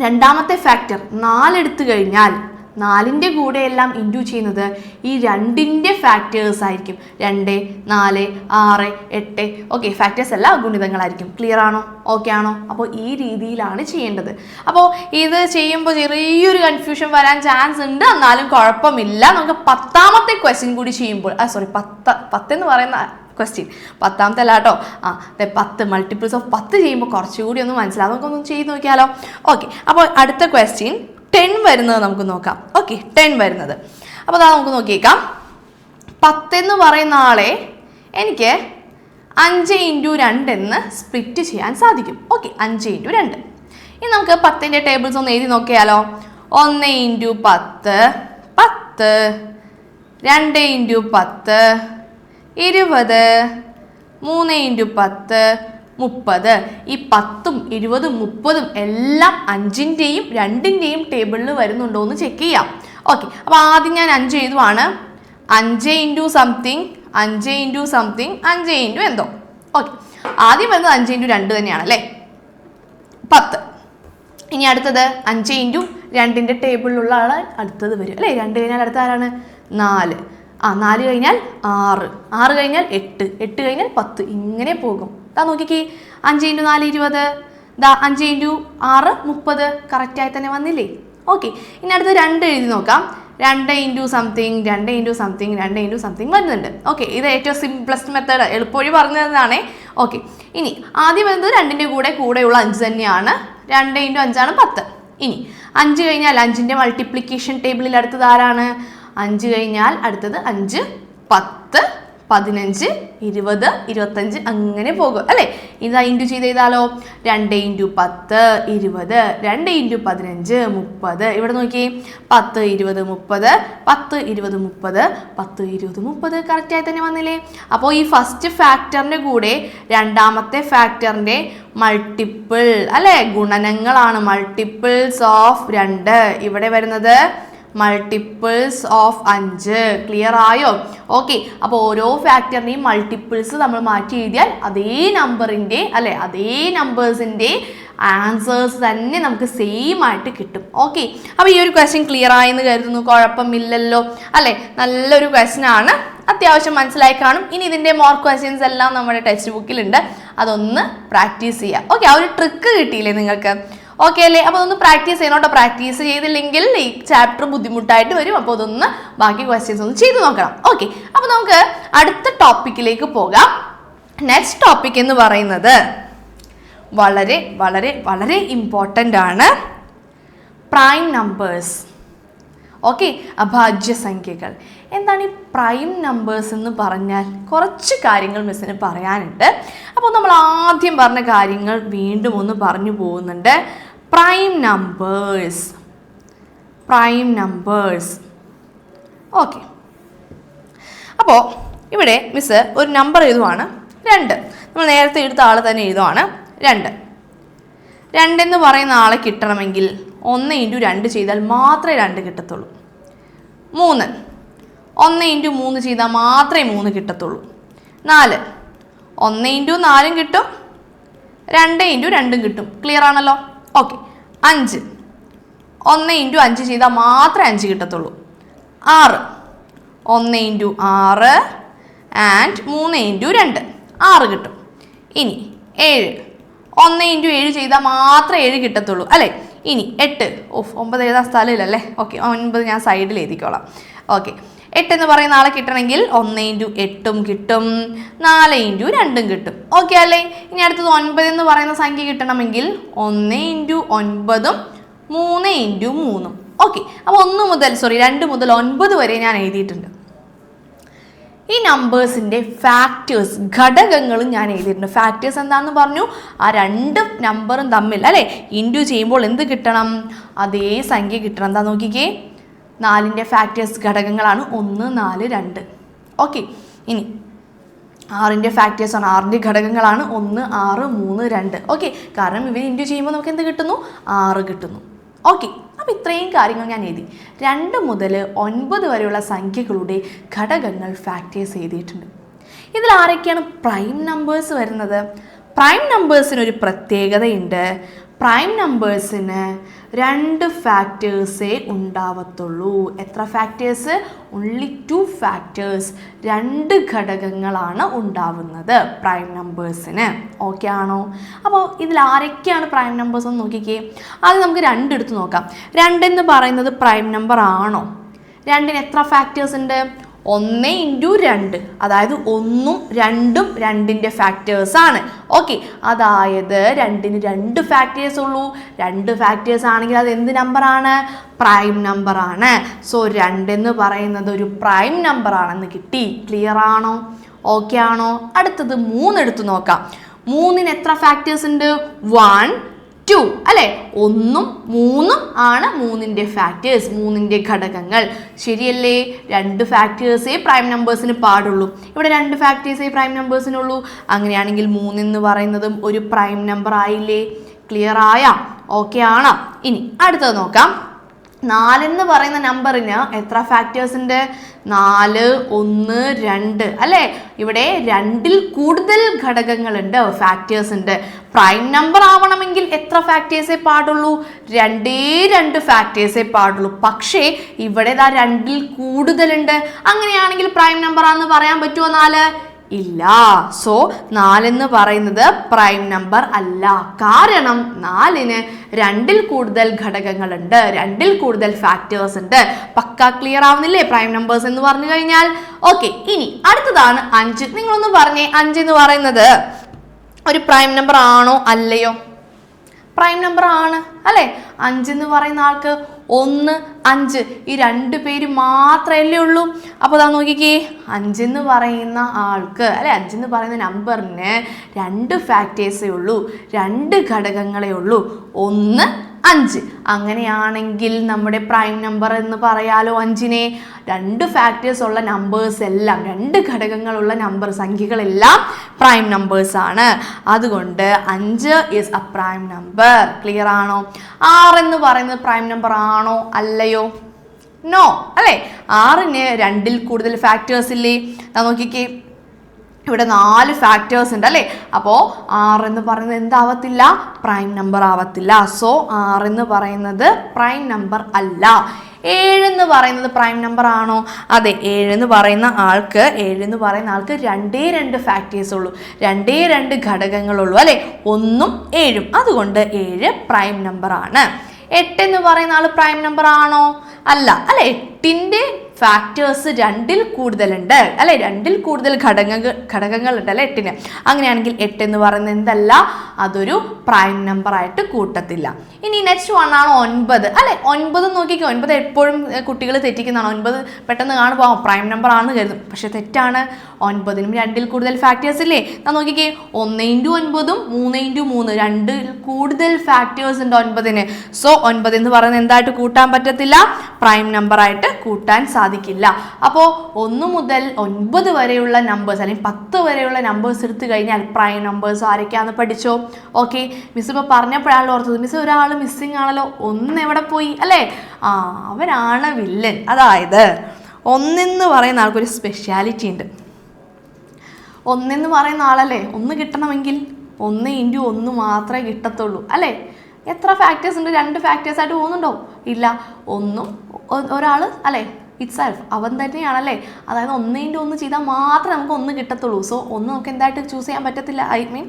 A: രണ്ടാമത്തെ ഫാക്ടർ നാലെടുത്തു കഴിഞ്ഞാൽ നാലിന്റെ കൂടെയെല്ലാം ഇന്റു ചെയ്യുന്നത് ഈ രണ്ടിന്റെ ഫാക്ടേഴ്സ് ആയിരിക്കും. രണ്ട് നാല് ആറ് എട്ട്. ഓക്കെ ഫാക്ടേഴ്സ് എല്ലാ ഗുണിതങ്ങളായിരിക്കും. ക്ലിയർ ആണോ? ഓക്കെ ആണോ? അപ്പോൾ ഈ രീതിയിലാണ് ചെയ്യേണ്ടത്. അപ്പോൾ ഇത് ചെയ്യുമ്പോൾ ചെറിയൊരു കൺഫ്യൂഷൻ വരാൻ ചാൻസ് ഉണ്ട്. എന്നാലും കുഴപ്പമില്ല. നമുക്ക് പത്താമത്തെ ക്വസ്റ്റ്യൻ കൂടി ചെയ്യുമ്പോൾ ആ സോറി പത്ത് പത്തെന്ന് പറയുന്ന ക്വസ്റ്റ്യൻ പത്താമത്തെ അല്ല കേട്ടോ. ആ അതെ പത്ത് മൾട്ടിപ്പിൾസ് ഓഫ് പത്ത് ചെയ്യുമ്പോൾ കുറച്ചുകൂടി ഒന്ന് മനസ്സിലാവും. നമുക്കൊന്ന് ചെയ്ത് നോക്കിയാലോ. ഓക്കെ അപ്പോൾ അടുത്ത ക്വസ്റ്റ്യൻ ടെൻ വരുന്നത് നമുക്ക് നോക്കാം. ഓക്കെ ടെൻ വരുന്നത്. അപ്പോൾ അതാ നമുക്ക് നോക്കിയേക്കാം. പത്തെന്ന് പറയുന്ന ആളെ എനിക്ക് അഞ്ച് ഇന്റു രണ്ട് എന്ന് സ്പ്ലിറ്റ് ചെയ്യാൻ സാധിക്കും. ഓക്കെ അഞ്ച് ഇന്റു രണ്ട്. ഇനി നമുക്ക് പത്തിന്റെ ടേബിൾസ് ഒന്ന് എഴുതി നോക്കിയാലോ? ഒന്ന് ഇന്റു പത്ത് പത്ത് രണ്ട് ഇന്റു പത്ത് ഇരുപത് മൂന്ന് ഇന്റു പത്ത് മുപ്പത്. ഈ പത്തും ഇരുപതും മുപ്പതും എല്ലാം അഞ്ചിന്റെയും രണ്ടിന്റെയും ടേബിളിൽ വരുന്നുണ്ടോ എന്ന് ചെക്ക് ചെയ്യാം. ഓക്കെ അപ്പോൾ ആദ്യം ഞാൻ അഞ്ച് എഴുതുവാണ്. അഞ്ച് ഇന്റു സംതിങ് അഞ്ച് ഇന്റു സംതിങ് അഞ്ച് ഇന്റു എന്തോ. ഓക്കെ ആദ്യം വരുന്നത് അഞ്ച് ഇന്റു രണ്ട് തന്നെയാണ് അല്ലേ? പത്ത്. ഇനി അടുത്തത് അഞ്ച് ഇന്റു രണ്ടിന്റെ ടേബിളിലുള്ള ആൾ അടുത്തത് വരും അല്ലേ? രണ്ട് കഴിഞ്ഞാൽ അടുത്ത ആരാണ്? നാല്. ആ നാല് കഴിഞ്ഞാൽ ആറ്. ആറ് കഴിഞ്ഞാൽ എട്ട്. എട്ട് കഴിഞ്ഞാൽ പത്ത്. ഇങ്ങനെ പോകും. ദാ നോക്കിക്കേ അഞ്ച് ഇന്റു നാല് ഇരുപത്. ദാ അഞ്ച് ഇന്റു ആറ് മുപ്പത്. കറക്റ്റായി തന്നെ വന്നില്ലേ? ഓക്കെ ഇനി അടുത്ത് രണ്ട് എഴുതി നോക്കാം. രണ്ട് ഇന്റു സംതിങ് രണ്ട് ഇന്റു സംതിങ് രണ്ട് ഇന്റു സംതിങ് വരുന്നുണ്ട്. ഓക്കെ ഇത് ഏറ്റവും സിംപ്ലസ്റ്റ് മെത്തേഡ് എളുപ്പവഴി പറഞ്ഞു ഓക്കെ ഇനി ആദ്യം വരുന്നത് രണ്ടിന്റെ കൂടെ കൂടെയുള്ള അഞ്ച് തന്നെയാണ്. രണ്ട് ഇന്റു അഞ്ചാണ് പത്ത്. ഇനി അഞ്ച് കഴിഞ്ഞാൽ അഞ്ചിന്റെ മൾട്ടിപ്ലിക്കേഷൻ ടേബിളിൽ അടുത്തത് ആരാണ്? അഞ്ച് കഴിഞ്ഞാൽ അടുത്തത് അഞ്ച് പത്ത്. പതിനഞ്ച് ഇരുപത് ഇരുപത്തഞ്ച് അങ്ങനെ പോകും. അല്ലേ? ഇത് ഇന്റു ചെയ്ത് ചെയ്താലോ രണ്ട് ഇന്റു പത്ത് ഇരുപത്. രണ്ട് ഇന്റു പതിനഞ്ച് മുപ്പത്. ഇവിടെ നോക്കി പത്ത് ഇരുപത് മുപ്പത്. പത്ത് ഇരുപത് മുപ്പത്. പത്ത് ഇരുപത് മുപ്പത്. കറക്റ്റായി തന്നെ വന്നില്ലേ? അപ്പോൾ ഈ ഫസ്റ്റ് ഫാക്ടറിന്റെ കൂടെ രണ്ടാമത്തെ ഫാക്ടറിന്റെ മൾട്ടിപ്പിൾ അല്ലേ? ഗുണനങ്ങളാണ് മൾട്ടിപ്പിൾസ് ഓഫ് രണ്ട്. ഇവിടെ വരുന്നത് മൾട്ടിപ്പിൾസ് ഓഫ് അഞ്ച്. ക്ലിയർ ആയോ? ഓക്കെ അപ്പോൾ ഓരോ ഫാക്ടറിനെയും മൾട്ടിപ്പിൾസ് നമ്മൾ മാറ്റി എഴുതിയാൽ അതേ നമ്പറിന്റെ അല്ലെ അതേ നമ്പേഴ്സിന്റെ ആൻസേഴ്സ് തന്നെ നമുക്ക് സെയിം ആയിട്ട് കിട്ടും. ഓക്കെ അപ്പോൾ ഈ ഒരു ക്വസ്റ്റ്യൻ ക്ലിയർ ആയെന്ന് കരുതുന്നു. കുഴപ്പമില്ലല്ലോ. അല്ലെ? നല്ലൊരു ക്വസ്റ്റ്യൻ ആണ്. അത്യാവശ്യം മനസ്സിലായി കാണും. ഇനി ഇതിന്റെ മോർ ക്വസ്റ്റ്യൻസ് എല്ലാം നമ്മുടെ ടെക്സ്റ്റ് ബുക്കിലുണ്ട് അതൊന്ന് പ്രാക്ടീസ് ചെയ്യുക ഓക്കെ ആ ഒരു ട്രിക്ക് കിട്ടിയില്ലേ നിങ്ങൾക്ക്? ഓക്കെ അല്ലേ? അപ്പോൾ അതൊന്ന് പ്രാക്ടീസ് ചെയ്യണം കേട്ടോ പ്രാക്ടീസ് ചെയ്തില്ലെങ്കിൽ ഈ ചാപ്റ്റർ ബുദ്ധിമുട്ടായിട്ട് വരും. അപ്പോൾ അതൊന്ന് ബാക്കി ക്വസ്റ്റ്യൻസ് ഒന്ന് ചെയ്തു നോക്കണം. ഓക്കെ അപ്പോൾ നമുക്ക് അടുത്ത ടോപ്പിക്കിലേക്ക് പോകാം. നെക്സ്റ്റ് ടോപ്പിക് എന്ന് പറയുന്നത് വളരെ വളരെ വളരെ ഇമ്പോർട്ടന്റ് ആണ്. പ്രൈം നമ്പേഴ്സ് ഓക്കെ അഭാജ്യ സംഖ്യകൾ. എന്താണ് ഈ പ്രൈം നമ്പേഴ്സ് എന്ന് പറഞ്ഞാൽ കുറച്ച് കാര്യങ്ങൾ മിസ്സിന് പറയാനുണ്ട്. അപ്പോൾ നമ്മൾ ആദ്യം പറഞ്ഞ കാര്യങ്ങൾ വീണ്ടും ഒന്ന് പറഞ്ഞു പോകുന്നുണ്ട്. Prime numbers prime numbers okay അപ്പോൾ ഇവിടെ മിസ് ഒരു നമ്പർ എഴുതുവാണ്. രണ്ട്. നമ്മൾ നേരത്തെ എടുത്ത ആൾ തന്നെ എഴുതുവാണ്. രണ്ട്. രണ്ടെന്ന് പറയുന്ന ആളെ കിട്ടണമെങ്കിൽ ഒന്ന് ഇന്റു രണ്ട് ചെയ്താൽ മാത്രമേ രണ്ട് കിട്ടത്തുള്ളൂ. മൂന്ന്. ഒന്ന് ഇന്റു മൂന്ന് ചെയ്താൽ മാത്രമേ മൂന്ന് കിട്ടത്തുള്ളൂ. നാല്. ഒന്ന് ഇന്റു നാലും കിട്ടും. രണ്ട് ഇന്റു രണ്ടും കിട്ടും. ക്ലിയർ ആണല്ലോ? ഓക്കെ അഞ്ച്. ഒന്ന് ഇന്റു അഞ്ച് ചെയ്താൽ മാത്രമേ അഞ്ച് കിട്ടത്തുള്ളൂ. ആറ്. ഒന്ന് ഇന്റു ആറ് ആൻഡ് മൂന്ന് ഇന്റു രണ്ട്. ആറ് കിട്ടും. ഇനി ഏഴ്. ഒന്ന് ഇന്റു ഏഴ് ചെയ്താൽ മാത്രമേ ഏഴ് കിട്ടത്തുള്ളൂ. അല്ലേ? ഇനി എട്ട്. ഓഫ് ഒമ്പത് എഴുതാൻ സ്ഥലമില്ലല്ലേ? ഓക്കെ ഒൻപത് ഞാൻ സൈഡിൽ എഴുതിക്കോളാം. ഓക്കെ എട്ട് എന്ന് പറയുന്ന ആളെ കിട്ടണമെങ്കിൽ ഒന്ന് ഇന്റു എട്ടും കിട്ടും നാല് ഇന്റു രണ്ടും കിട്ടും. ഓക്കെ അല്ലേ? ഇനി അടുത്തത് ഒൻപത് എന്ന് പറയുന്ന സംഖ്യ കിട്ടണമെങ്കിൽ ഒന്ന് ഇന്റു ഒൻപതും മൂന്ന് ഇന്റു മൂന്നും. ഓക്കെ അപ്പോൾ ഒന്ന് മുതൽ സോറി രണ്ട് മുതൽ ഒൻപത് വരെ ഞാൻ എഴുതിയിട്ടുണ്ട്. ഈ നമ്പേഴ്സിന്റെ ഫാക്ടേഴ്സ് ഘടകങ്ങളും ഞാൻ എഴുതിയിട്ടുണ്ട്. ഫാക്ടേഴ്സ് എന്താണെന്ന് പറഞ്ഞു? ആ രണ്ട് നമ്പറും തമ്മിൽ അല്ലേ? ഇന്റു ചെയ്യുമ്പോൾ എന്ത് കിട്ടണം? അതേ സംഖ്യ കിട്ടണം. എന്താ നോക്കിക്കേ? നാലിന്റെ ഫാക്ടേഴ്സ് ഘടകങ്ങളാണ് ഒന്ന് നാല് രണ്ട്. ഓക്കെ ഇനി ആറിന്റെ ഫാക്ടേഴ്സ് ആണ്. ആറിന്റെ ഘടകങ്ങളാണ് ഒന്ന് ആറ് മൂന്ന് രണ്ട്. ഓക്കെ കാരണം ഇവർ ഇന്റു ചെയ്യുമ്പോൾ നമുക്ക് എന്ത് കിട്ടുന്നു? ആറ് കിട്ടുന്നു. ഓക്കെ അപ്പോൾ ഇത്രയും കാര്യങ്ങൾ ഞാൻ എഴുതി. രണ്ട് മുതൽ ഒൻപത് വരെയുള്ള സംഖ്യകളുടെ ഘടകങ്ങൾ ഫാക്ടേഴ്സ് എഴുതിയിട്ടുണ്ട്. ഇതിൽ ആരൊക്കെയാണ് പ്രൈം നമ്പേഴ്സ് വരുന്നത്? പ്രൈം നമ്പേഴ്സിന് ഒരു പ്രത്യേകതയുണ്ട്. പ്രൈം നമ്പേഴ്സിന് രണ്ട് ഫാക്ടേഴ്സേ ഉണ്ടാവത്തുള്ളൂ. എത്ര ഫാക്ടേഴ്സ് ഓൺലി ടു ഫാക്ടേഴ്സ് രണ്ട് ഘടകങ്ങളാണ് ഉണ്ടാവുന്നത് പ്രൈം നമ്പേഴ്സിന് ഓക്കെ ആണോ? അപ്പോൾ ഇതിൽ ആരൊക്കെയാണ് പ്രൈം നമ്പേഴ്സ് എന്ന് നോക്കിക്കേ. അത് നമുക്ക് രണ്ടെടുത്ത് നോക്കാം. രണ്ടെന്ന് പറയുന്നത് പ്രൈം നമ്പർ ആണോ? രണ്ടിന് എത്ര ഫാക്ടേഴ്സ് ഉണ്ട്? ഒന്ന് ഇന്റു രണ്ട്. അതായത് ഒന്നും രണ്ടും രണ്ടിന്റെ ഫാക്ടേഴ്സാണ് ഓക്കെ അതായത് രണ്ടിന് രണ്ട് ഫാക്ടേഴ്സ് ഉള്ളൂ. രണ്ട് ഫാക്ടേഴ്സ് ആണെങ്കിൽ അത് എന്ത് നമ്പറാണ് പ്രൈം നമ്പറാണ് സോ രണ്ടെന്ന് പറയുന്നത് ഒരു പ്രൈം നമ്പറാണെന്ന് കിട്ടി. ക്ലിയർ ആണോ? ഓക്കെ ആണോ? അടുത്തത് മൂന്നെടുത്ത് നോക്കാം. മൂന്നിന് എത്ര ഫാക്ടേഴ്സ് ഉണ്ട്? വൺ ടു അല്ലെ? ഒന്നും മൂന്നും ആണ് മൂന്നിന്റെ ഫാക്ടേഴ്സ് മൂന്നിന്റെ ഘടകങ്ങൾ. ശരിയല്ലേ? രണ്ട് ഫാക്ടേഴ്സേ പ്രൈം നമ്പേഴ്സിന് പാടുള്ളൂ. ഇവിടെ രണ്ട് ഫാക്ടേഴ്സേ പ്രൈം നമ്പേഴ്സിനുള്ളൂ അങ്ങനെയാണെങ്കിൽ മൂന്നെന്ന് പറയുന്നതും ഒരു പ്രൈം നമ്പർ ആയില്ലേ? ക്ലിയർ ആയ? ഓക്കെ ആണ്? ഇനി അടുത്തത് നോക്കാം. നാലെന്ന് പറയുന്ന നമ്പറിന് എത്ര ഫാക്ടേഴ്സ് ഉണ്ട്? നാല് ഒന്ന് രണ്ട്. അല്ലേ? ഇവിടെ രണ്ടിൽ കൂടുതൽ ഘടകങ്ങളുണ്ട് ഫാക്ടേഴ്സ് ഉണ്ട്. പ്രൈം നമ്പർ ആവണമെങ്കിൽ എത്ര ഫാക്ടേഴ്സേ പാടുള്ളൂ? രണ്ടേ രണ്ട് ഫാക്ടേഴ്സേ പാടുള്ളൂ. പക്ഷേ ഇവിടെ ഇതാ രണ്ടിൽ കൂടുതലുണ്ട്. അങ്ങനെയാണെങ്കിൽ പ്രൈം നമ്പർ ആണെന്ന് പറയാൻ പറ്റുമോ നാല്? ഇല്ല. സോ നാലെന്ന് പറയുന്നത് പ്രൈം നമ്പർ അല്ല. കാരണം നാലിന് രണ്ടിൽ കൂടുതൽ ഘടകങ്ങളുണ്ട് രണ്ടിൽ കൂടുതൽ ഫാക്ടേഴ്സ് ഉണ്ട്. പക്ക ക്ലിയർ ആവുന്നില്ലേ പ്രൈം നമ്പേഴ്സ് എന്ന് പറഞ്ഞു കഴിഞ്ഞാൽ? ഓക്കെ ഇനി അടുത്തതാണ് അഞ്ച്. നിങ്ങളൊന്ന് പറഞ്ഞേ അഞ്ച് എന്ന് പറയുന്നത് ഒരു പ്രൈം നമ്പർ ആണോ അല്ലയോ? പ്രൈം നമ്പർ ആണ് അല്ലേ? അഞ്ച് എന്ന് പറയുന്ന ആൾക്ക് ഒന്ന് അഞ്ച്. ഈ രണ്ട് പേര് മാത്രമല്ലേ ഉള്ളൂ. അപ്പോൾ അതാ നോക്കിക്കേ. അഞ്ചെന്ന് പറയുന്ന ആൾക്ക് അല്ലെ? അഞ്ചെന്ന് പറയുന്ന നമ്പറിന് രണ്ട് ഫാക്ടേഴ്സേ ഉള്ളൂ. രണ്ട് ഘടകങ്ങളേ ഉള്ളൂ. ഒന്ന് അഞ്ച്. അങ്ങനെയാണെങ്കിൽ നമ്മുടെ പ്രൈം നമ്പർ എന്ന് പറയാലോ അഞ്ചിനെ. രണ്ട് ഫാക്ടേഴ്സ് ഉള്ള നമ്പേഴ്സ് എല്ലാം രണ്ട് ഘടകങ്ങളുള്ള നമ്പർ സംഖ്യകളെല്ലാം പ്രൈം നമ്പേഴ്സ് ആണ്. അതുകൊണ്ട് അഞ്ച് is a prime number clear ആണോ? ആറ് എന്ന് പറയുന്നത് പ്രൈം നമ്പർ ആണോ അല്ലയോ? നോ അല്ലേ? ആറിന് രണ്ടിൽ കൂടുതൽ ഫാക്ടേഴ്സ് ഇല്ലേ? നോക്കിക്കേ. ഇവിടെ നാല് ഫാക്ടേഴ്സ് ഉണ്ട് അല്ലേ? അപ്പോൾ ആറ് എന്ന് പറയുന്നത് എന്താവത്തില്ല? പ്രൈം നമ്പർ ആവത്തില്ല. സോ ആറ് എന്ന് പറയുന്നത് പ്രൈം നമ്പർ അല്ല. ഏഴ് എന്ന് പറയുന്നത് പ്രൈം നമ്പർ ആണോ? അതെ ഏഴ് എന്ന് പറയുന്ന ആൾക്ക് ഏഴ് എന്ന് പറയുന്ന ആൾക്ക് രണ്ടേ രണ്ട് ഫാക്ടേഴ്സ് ഉള്ളൂ. രണ്ടേ രണ്ട് ഘടകങ്ങളുള്ളൂ അല്ലേ? ഒന്നും ഏഴും. അതുകൊണ്ട് ഏഴ് പ്രൈം നമ്പർ ആണ്. എട്ട് എന്ന് പറയുന്ന ആൾ പ്രൈം നമ്പർ ആണോ? അല്ല. അല്ല എട്ടിന്റെ ഫാക്ടേഴ്സ് രണ്ടിൽ കൂടുതലുണ്ട്. അല്ലെ രണ്ടിൽ കൂടുതൽ ഘടകങ്ങൾ ഘടകങ്ങളുണ്ട് അല്ലെ എട്ടിന്. അങ്ങനെയാണെങ്കിൽ എട്ട് എന്ന് പറയുന്നത് എന്തല്ല? അതൊരു പ്രൈം നമ്പർ ആയിട്ട് കൂട്ടത്തില്ല. ഇനി നെക്സ്റ്റ് വൺ ആണ് ഒൻപത്. അല്ലെ? ഒൻപത് നോക്കിക്കോ. ഒൻപത് എപ്പോഴും കുട്ടികൾ തെറ്റിക്കുന്നതാണ്. ഒൻപത് പെട്ടെന്ന് കാണുമ്പോൾ പ്രൈം നമ്പർ ആണെന്ന് കരുതും. പക്ഷെ തെറ്റാണ്. ഒൻപതിനും രണ്ടിൽ കൂടുതൽ ഫാക്ടേഴ്സ് ഇല്ലേ? ഞാൻ നോക്കിക്കേ. ഒന്ന് ഇന്റു ഒൻപതും മൂന്ന് ഇന്റു മൂന്ന്. രണ്ടിൽ കൂടുതൽ ഫാക്ടേഴ്സ് ഉണ്ട് ഒൻപതിന്. സോ ഒൻപത് എന്ന് പറയുന്നത് എന്തായിട്ട് കൂട്ടാൻ പറ്റത്തില്ല? പ്രൈം നമ്പർ ആയിട്ട് കൂട്ടാൻ സാധിക്കില്ല. അപ്പോൾ ഒന്ന് മുതൽ ഒൻപത് വരെയുള്ള നമ്പേഴ്സ് അല്ലെങ്കിൽ പത്ത് വരെയുള്ള നമ്പേഴ്സ് എടുത്തു കഴിഞ്ഞാൽ പ്രൈം നമ്പേഴ്സ് ആരൊക്കെയാണെന്ന് പഠിച്ചോ? ഓക്കെ മിസ് ഇപ്പോൾ പറഞ്ഞപ്പോഴാണല്ലോ ഓർത്തത്. മിസ് ഒരാൾ മിസ്സിങ് ആണല്ലോ ഒന്ന് എവിടെ പോയി? അല്ലേ? ആ അവരാണ് വില്ലൻ അതായത് ഒന്നെന്ന് പറയുന്ന ആൾക്കൊരു സ്പെഷ്യാലിറ്റി ഉണ്ട്. ഒന്നെന്ന് പറയുന്ന ആളല്ലേ? ഒന്ന് കിട്ടണമെങ്കിൽ ഒന്ന് ഇന്റു ഒന്ന് മാത്രമേ കിട്ടത്തുള്ളൂ. അല്ലേ? എത്ര ഫാക്ടേഴ്സ് ഉണ്ട്? രണ്ട് ഫാക്ടേഴ്സ് ആയിട്ട് പോകുന്നുണ്ടോ? ഇല്ല. ഒന്നും ഒരാൾ അല്ലേ? ഇറ്റ് സെൽഫ് അവൻ തന്നെയാണല്ലേ? അതായത് ഒന്നിന്റെ ഒന്ന് ചെയ്താൽ മാത്രമേ നമുക്ക് ഒന്ന് കിട്ടത്തുള്ളൂ. സോ ഒന്ന് നമുക്ക് എന്തായിട്ട് ചൂസ് ചെയ്യാൻ പറ്റത്തില്ല. ഐ മീൻ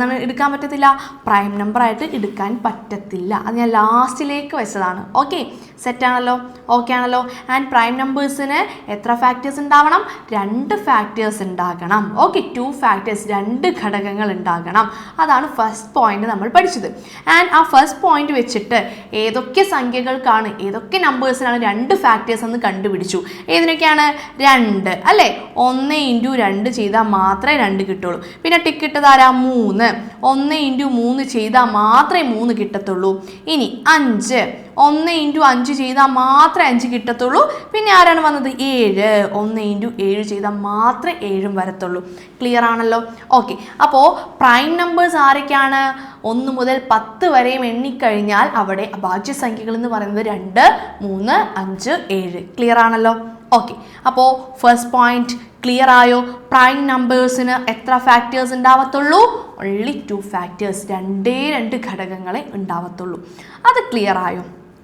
A: നമ്മൾ എടുക്കാൻ പറ്റത്തില്ല. പ്രൈം നമ്പറായിട്ട് എടുക്കാൻ പറ്റത്തില്ല. അത് ഞാൻ ലാസ്റ്റിലേക്ക് വെച്ചതാണ്. ഓക്കെ സെറ്റ് ആണല്ലോ? ഓക്കെ ആണല്ലോ? ആൻഡ് പ്രൈം നമ്പേഴ്സിന് എത്ര ഫാക്ടേഴ്സ് ഉണ്ടാവണം? രണ്ട് ഫാക്ടേഴ്സ് ഉണ്ടാകണം. ഓക്കെ ടു ഫാക്ടേഴ്സ് രണ്ട് ഘടകങ്ങൾ ഉണ്ടാകണം. അതാണ് ഫസ്റ്റ് പോയിന്റ് നമ്മൾ പഠിച്ചത്. ആൻഡ് ആ ഫസ്റ്റ് പോയിന്റ് വെച്ചിട്ട് ഏതൊക്കെ സംഖ്യകൾക്കാണ് ഏതൊക്കെ നമ്പേഴ്സിനാണ് രണ്ട് ഫാക്ടേഴ്സ് എന്ന് കണ്ടുപിടിച്ചു. ഏതിനൊക്കെയാണ്? രണ്ട്. അല്ലേ? ഒന്ന് ഇന്റു രണ്ട് ചെയ്താൽ മാത്രമേ രണ്ട് കിട്ടുള്ളൂ. പിന്നെ ടിക്കറ്റ് താരാ മൂന്ന്. ഒന്ന് ഇന്റു മൂന്ന് ചെയ്താൽ മാത്രമേ മൂന്ന് കിട്ടത്തുള്ളൂ. ഇനി അഞ്ച്. ഒന്ന് ഇന്റു അഞ്ച് ചെയ്താൽ മാത്രമേ അഞ്ച് കിട്ടത്തുള്ളൂ. പിന്നെ ആരാണ് വന്നത്? ഏഴ്. ഒന്ന് ഇന്റു ഏഴ് ചെയ്താൽ മാത്രമേ ഏഴും വരത്തുള്ളൂ. ക്ലിയർ ആണല്ലോ? ഓക്കെ അപ്പോൾ പ്രൈം നമ്പേഴ്സ് ആരൊക്കെയാണ്? ഒന്ന് മുതൽ പത്ത് വരെയും എണ്ണിക്കഴിഞ്ഞാൽ അവിടെ അഭാജ്യസംഖ്യകൾ എന്ന് പറയുന്നത് രണ്ട് മൂന്ന് അഞ്ച് ഏഴ്. ക്ലിയർ ആണല്ലോ? ഓക്കെ അപ്പോൾ ഫസ്റ്റ് പോയിന്റ് ക്ലിയർ ആയോ? പ്രൈം നമ്പേഴ്സിന് എത്ര ഫാക്ടേഴ്സ് ഉണ്ടാവത്തുള്ളൂ? ഒൺലി ടു ഫാക്ടേഴ്സ് രണ്ടേ രണ്ട് ഘടകങ്ങളെ ഉണ്ടാവത്തുള്ളൂ. അത് ക്ലിയർ ആയോ?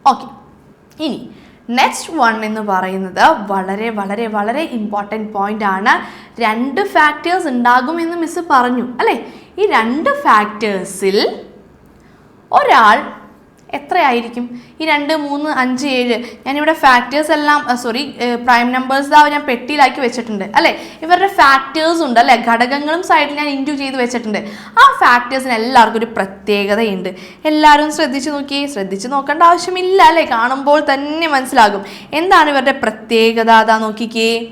A: ഓക്കെ ഇനി നെക്സ്റ്റ് വൺ എന്ന് പറയുന്നത് വളരെ വളരെ വളരെ ഇമ്പോർട്ടന്റ് പോയിന്റ് ആണ്. രണ്ട് ഫാക്ടേഴ്സ് ഉണ്ടാകുമെന്ന് മിസ് പറഞ്ഞു അല്ലേ? ഈ രണ്ട് ഫാക്ടേഴ്സിൽ ഒരാൾ എത്രയായിരിക്കും? ഈ രണ്ട് മൂന്ന് അഞ്ച് ഏഴ്. ഞാനിവിടെ ഫാക്ടേഴ്സ് എല്ലാം സോറി പ്രൈം നമ്പേഴ്സ് ആ ഞാൻ പെട്ടിയിലാക്കി വെച്ചിട്ടുണ്ട്. അല്ലേ? ഇവരുടെ ഫാക്ടേഴ്സ് ഉണ്ട് അല്ലേ? ഘടകങ്ങളും സൈഡിൽ ഞാൻ ഇന്റു ചെയ്ത് വെച്ചിട്ടുണ്ട്. ആ ഫാക്ടേഴ്സിന് എല്ലാവർക്കും ഒരു പ്രത്യേകതയുണ്ട്. എല്ലാവരും ശ്രദ്ധിച്ച് നോക്കി ശ്രദ്ധിച്ച് നോക്കേണ്ട ആവശ്യമില്ല അല്ലേ? കാണുമ്പോൾ തന്നെ മനസ്സിലാകും. എന്താണ് ഇവരുടെ പ്രത്യേകത? അതാ നോക്കിക്കേ.